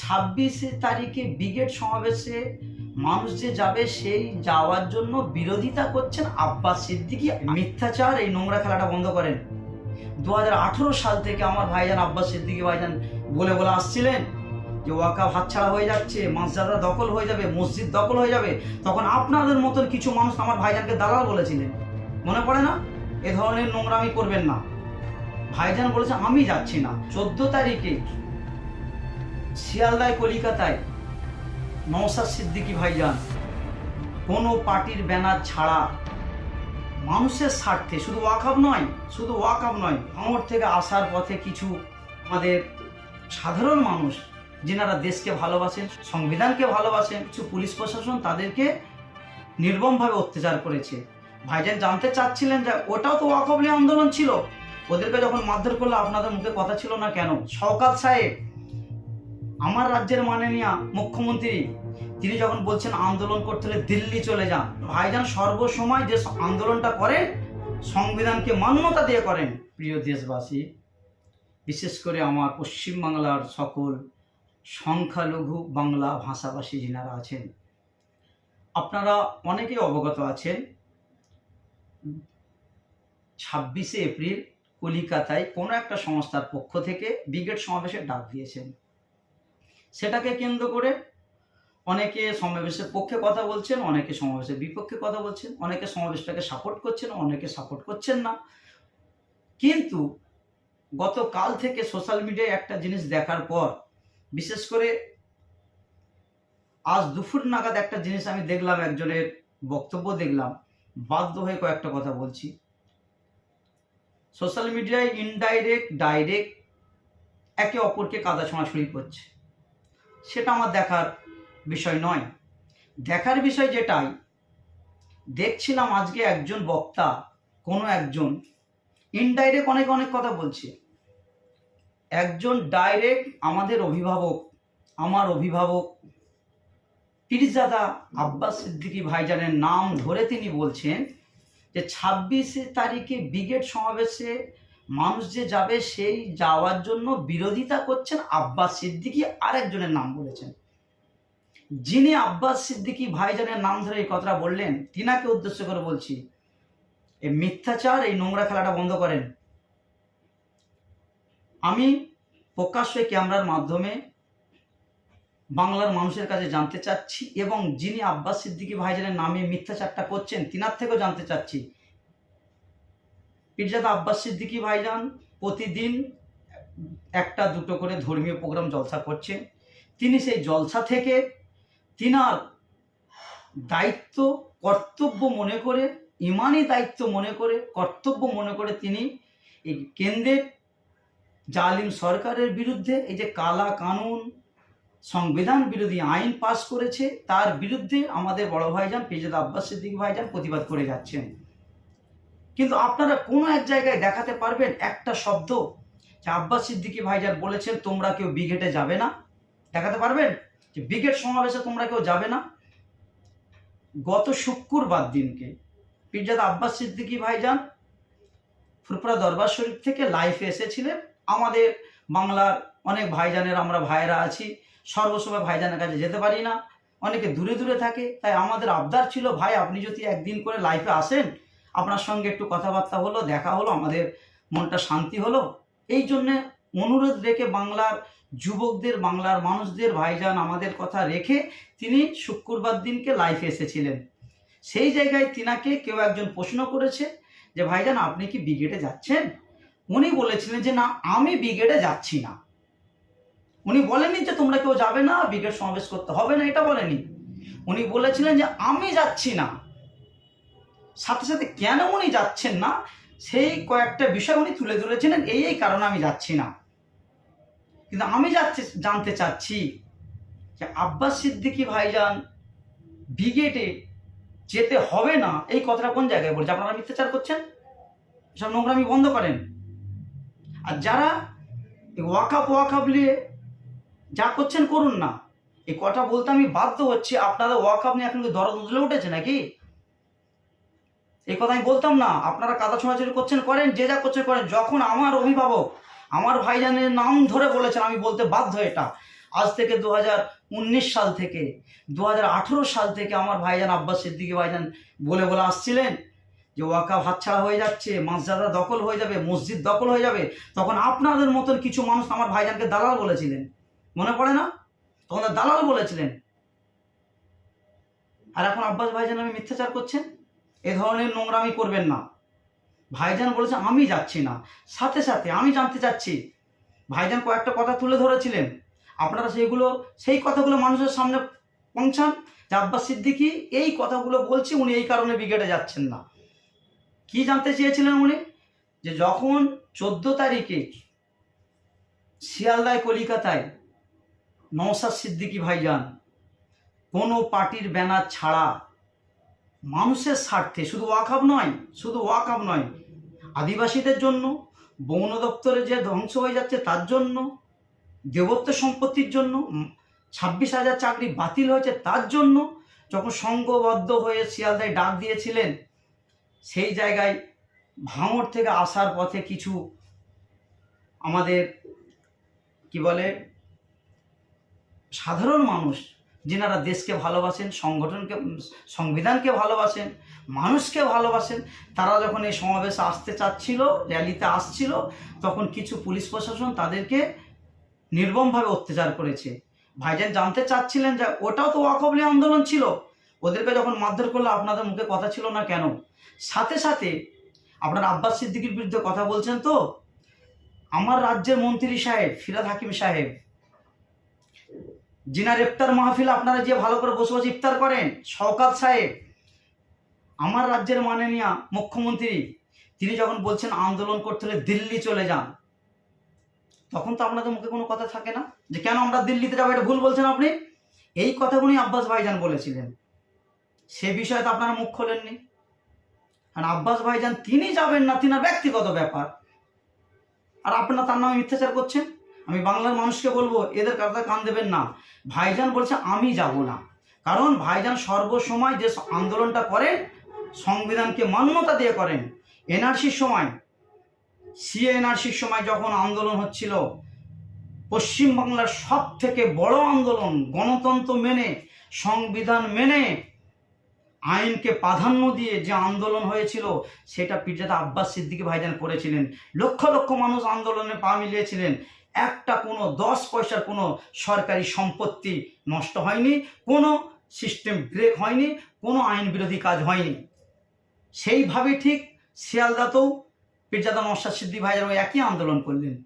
ছাব্বিশে তারিখে ব্রিগেড সমাবেশে মানুষ যে যাবে, সেই যাওয়ার জন্য বিরোধিতা করছেন আব্বাস সিদ্দিকি। মিথ্যাচার, এই নোংরা খেলাটা বন্ধ করেন। দু হাজার আঠেরো সাল থেকে আমার ভাইজান আব্বাস সিদ্দিকি ভাইজান বলে বলে আসছিলেন যে ওয়াকা হাতছাড়া হয়ে যাচ্ছে মসজিদরা দখল হয়ে যাবে, মসজিদ দখল হয়ে যাবে। তখন আপনাদের মতন কিছু মানুষ আমার ভাইজানকে দালাল বলেছিলেন। মনে পড়ে না? এ ধরনের নোংরামি করবেন না। ভাইজান বলেছে, আমি যাচ্ছি না। চোদ্দ তারিখে শিয়ালদায়, কলিকাতায়। নওসাদ সিদ্দিকি ভাইজান, কোনো পার্টির ব্যানার ছাড়া মানুষের স্বার্থে, শুধু ওয়াকাব নয়, শুধু ওয়াকাব নয় আমার থেকে আসার পথে কিছু আমাদের সাধারণ মানুষ, যেনারা দেশকে ভালোবাসেন, সংবিধানকে ভালোবাসেন, কিছু পুলিশ প্রশাসন তাদেরকে নির্মমভাবে অত্যাচার করেছে। ভাইজান জানতে চাচ্ছিলেন যে ওটাও তো ওয়াকবলি আন্দোলন ছিল। ওদেরকে যখন মারধর করল আপনাদের মুখে কথা ছিল না কেন? শওকাত সাহেব আমার রাজ্যের মাননীয় মুখ্যমন্ত্রী, তিনি যখন বলছেন আন্দোলন করতে হলে দিল্লি চলে যান। ভাইজান, সর্বসময় যে আন্দোলনটা করেন, সংবিধানকে মান্যতা দিয়ে করেন, প্রিয় দেশবাসী, বিশেষ করে আমার পশ্চিমবাংলার সকল সংখ্যালঘু বাংলা ভাষাভাষী যিনারা আছেন, আপনারা অনেকেই অবগত আছেন, ছাব্বিশে এপ্রিল কলিকাতায় কোনো একটা সংস্থার পক্ষ থেকে ব্রিগেড সমাবেশের ডাক দিয়েছেন। সেটাকে কেন্দ্র করে অনেকে সমাবেশের পক্ষে কথা বলছেন, অনেকে সমাবেশের বিপক্ষে কথা বলছেন, অনেকে সমাবেশটাকে সাপোর্ট করছেন, অনেকে সাপোর্ট করছেন না। কিন্তু গতকাল থেকে সোশ্যাল মিডিয়ায় একটা জিনিস দেখার পর, বিশেষ করে আজ দুপুর নাগাদ একটা জিনিস আমি দেখলাম, একজনের বক্তব্য দেখলাম, বাধ্য হয়ে কয়েকটা কথা বলছি। সোশ্যাল মিডিয়ায় ইনডাইরেক্ট ডাইরেক্ট একে অপরকে কাদা ছোঁয়াছুড়ি করছে সেটা আমার দেখার বিষয় নয়। দেখার বিষয় যেটাই, দেখছিলাম আজকে একজন বক্তা, কোনো একজন ইনডাইরেক্ট অনেক অনেক কথা বলছে। একজন ডাইরেক্ট আমাদের অভিভাবক, আমার অভিভাবক, পিরিজাদা আব্বাস সিদ্দিকী ভাইজানের নাম ধরে তিনি বলছেন যে ছাব্বিশে তারিখে ব্রিগেড সমাবেশে মানুষ যে যাবে সেই যাওয়ার জন্য বিরোধিতা করছেন আব্বাস সিদ্দিকী আরেকজনের নাম বলেছেন। যিনি আব্বাস সিদ্দিকী ভাইজানের নাম ধরে এই কথাটা বললেন, তিনাকে উদ্দেশ্য করে বলছি, এই মিথ্যাচার, এই নোংরা খেলাটা বন্ধ করেন। আমি প্রকাশ্যে ক্যামেরার মাধ্যমে বাংলার মানুষের কাছে জানতে চাচ্ছি এবং যিনি আব্বাস সিদ্দিকী ভাইজানের নামে মিথ্যাচারটা করছেন, তিনার থেকেও জানতে চাচ্ছি পিরজাদা আব্বাস সিদ্দিকী ভাইজান প্রতিদিন একটা দুটো করে ধর্মীয় প্রোগ্রাম জলসা করছেন তিনি সেই জলসা থেকে তিনার দায়িত্ব, কর্তব্য মনে করে, ইমানি দায়িত্ব মনে করে, কর্তব্য মনে করে তিনি এই কেন্দ্রের জালিম সরকারের বিরুদ্ধে এই যে কালা কানুন সংবিধান বিরোধী আইন পাশ করেছে, তার বিরুদ্ধে আমাদের বড় ভাইজান পেজাদ আব্বাস সিদ্দিক ভাইজান প্রতিবাদ করে যাচ্ছেন। কিন্তু আপনারা কোনো এক জায়গায় দেখাতে পারবেন একটা শব্দ যে আব্বাস সিদ্দিকি ভাইজান বলেছেন, তোমরা কেউ বিঘেটে যাবে না। দেখাতে পারবেন? যে ব্রিগেড সমাবেশে তোমরা কেউ যাবে না। গত শুক্রবার দিনকে পীরজাদা আব্বাস সিদ্দিকী ভাইজান ফুরপুরা দরবার শরীফ থেকে লাইফে এসেছিলেন। আমাদের বাংলার অনেক ভাইজানের আমরা ভাইয়েরা আছি। সর্বসময় ভাইজানের কাছে যেতে পারি না। অনেকে দূরে দূরে থাকে। তাই আমাদের আবদার ছিল, ভাই, আপনি যদি একদিন করে লাইফে আসেন আপনার সঙ্গে একটু কথাবার্তা হলো, দেখা হলো, আমাদের মনটা শান্তি হলো। এই জন্যে অনুরোধ রেখে বাংলার যুবকদের, বাংলার মানুষদের, ভাইজান, আমাদের কথা রেখে তিনি শুক্রবার দিনকে লাইফে এসেছিলেন। সেই জায়গায় তিনাকে কেউ একজন প্রশ্ন করেছে যে, ভাইজান, আপনি কি ব্রিগেডে যাচ্ছেন? উনি বলেছিলেন যে, না, আমি ব্রিগেডে যাচ্ছি না। উনি বলেননি যে, তোমরা কেউ যাবে না ব্রিগেড সমাবেশ করতে হবে না। এটা বলেনি উনি বলেছিলেন যে, আমি যাচ্ছি না। সাথে সাথে কেন উনি যাচ্ছেন না? সেই কয়েকটা বিষয় উনি তুলে ধরেছিলেন, এই এই কারণে আমি যাচ্ছি না। কিন্তু আমি যাচ্ছি, জানতে চাচ্ছি যে আব্বাস সিদ্দিকী ভাইজান ব্রিগেডে যেতে হবে না, এই কথাটা কোন জায়গায় বলছে? আপনারা মিথ্যাচার করছেন? সব নোংরামি বন্ধ করেন। আর যারা ওয়াকাপ ওয়াকাপ নিয়ে যা করছেন করুন না। এই কথা বলতে আমি বাধ্য হচ্ছি। আপনারা ওয়াকাপ নিয়ে এখন দরদ উঠেছে নাকি? এই কথা আমি বলতাম না। আপনারা কাদা ছোঁড়াছুড়ি করছেন, করেন, যে যা করছেন করেন। যখন আমার অভিভাবক আমার ভাইজানের নাম ধরে বলেছেন, আমি বলতে বাধ্য এটা। আজ থেকে দু সাল থেকে দু হাজার আঠারো সাল থেকে আমার ভাইজান আব্বাস সিদ্দিকী ভাইজান বলে বলে আসছিলেন যে ওয়াকা হাতছাড়া হয়ে যাচ্ছে, মসজাদা দখল হয়ে যাবে, মসজিদ দখল হয়ে যাবে। তখন আপনাদের মতন কিছু মানুষ আমার ভাইজানকে দালাল বলেছিলেন। মনে পড়ে না? তখন দালাল বলেছিলেন। আর এখন আব্বাস ভাইজান আমি মিথ্যাচার করছেন? এ ধরনের নোংরামি করবেন না। ভাইজান বলেছে, আমি যাচ্ছি না। সাথে সাথে আমি জানতে চাচ্ছি, ভাইজান কয়েকটা কথা তুলে ধরেছিলেন। আপনারা সেইগুলো, সেই কথাগুলো মানুষের সামনে পৌঁছান আব্বাস সিদ্দিকি এই কথাগুলো বলছে, উনি এই কারণে ব্রিগেডে যাচ্ছেন না। কি জানতে চেয়েছিলেন উনি? যে যখন চোদ্দ তারিখে শিয়ালদায়, কলিকাতায় নওসাদ সিদ্দিকি ভাইজান কোনো পার্টির ব্যানার ছাড়া মানুষের স্বার্থে, শুধু ওয়াকাব নয়, শুধু ওয়াকাব নয়, আদিবাসীদের জন্য, বন দপ্তরে যে ধ্বংস হয়ে যাচ্ছে তার জন্য, দেবত্ব সম্পত্তির জন্য ছাব্বিশ হাজার চাকরি বাতিল হয়েছে তার জন্য, যখন সংঘবদ্ধ হয়ে শিয়ালদায় ডাক দিয়েছিলেন, সেই জায়গায় ভাঙড় থেকে আসার পথে কিছু আমাদের, কি বলে, সাধারণ মানুষ যেনারা দেশকে ভালোবাসেন, সংগঠনকে সংবিধানকে ভালোবাসেন, মানুষকে ভালোবাসেন, তারা যখন এই সমাবেশে আসতে চাচ্ছিল, র্যালিতে আসছিল, তখন কিছু পুলিশ প্রশাসন তাদেরকে নির্মমভাবে অত্যাচার করেছে। ভাইজান জানতে চাচ্ছিলেন যে ওটাও তো ওয়াকবলি আন্দোলন ছিল। ওদেরকে যখন মারধর করল আপনাদের মুখে কথা ছিল না কেন? সাথে সাথে আপনার আব্বাস সিদ্দিকির বিরুদ্ধে কথা বলছেন তো? আমার রাজ্যের মন্ত্রী সাহেব, ফিরাদ হাকিম সাহেব যিনার ইফতার মাহফিল আপনারা যে ভালো করে বসে বসে ইফতার করেন, শওকাত সাহেব, আমার রাজ্যের মাননীয় মুখ্যমন্ত্রী, তিনি যখন বলছেন আন্দোলন করতে হলে দিল্লি চলে যান, তখন তো আপনাদের মুখে কোনো কথা থাকে না? যে কেন আমরা দিল্লিতে যাব, এটা ভুল বলছেন আপনি? এই কথাগুলি আব্বাস ভাইজান বলেছিলেন। সে বিষয়ে তো আপনারা মুখ খোলেননি। আর আব্বাস ভাইজান তিনি যাবেন না, তিনার ব্যক্তিগত ব্যাপার। আর আপনারা তার নামে মিথ্যাচার করছেন? আমি বাংলার মানুষকে বলব, এদের কথা কান দেবেন না। ভাইজান বলছে, আমি যাব না। কারণ ভাইজান সর্বসময় যে আন্দোলনটা করেন, সংবিধানকে মান্যতা দিয়ে করেন, এনআরসির সময় সিএ এনআরসির সময় যখন আন্দোলন হচ্ছিল, পশ্চিমবাংলার সব থেকে বড় আন্দোলন, গণতন্ত্র মেনে, সংবিধান মেনে, আইনকে প্রাধান্য দিয়ে যে আন্দোলন হয়েছিল, সেটা পিঠাতে আব্বাস সিদ্দিকী ভাইজান করেছিলেন। লক্ষ লক্ষ মানুষ আন্দোলনে পা মিলিয়েছিলেন। একটা কোনো দশ পয়সার কোনো সরকারি সম্পত্তি নষ্ট হয়নি, কোনো সিস্টেম ব্রেক হয়নি, কোনো আইন বিরোধী কাজ হয়নি। সেইভাবে ঠিক শিয়ালদাতেও পীরজাদা নসাদ সিদ্দি ভাইয়ের ওই একই আন্দোলন করলেন।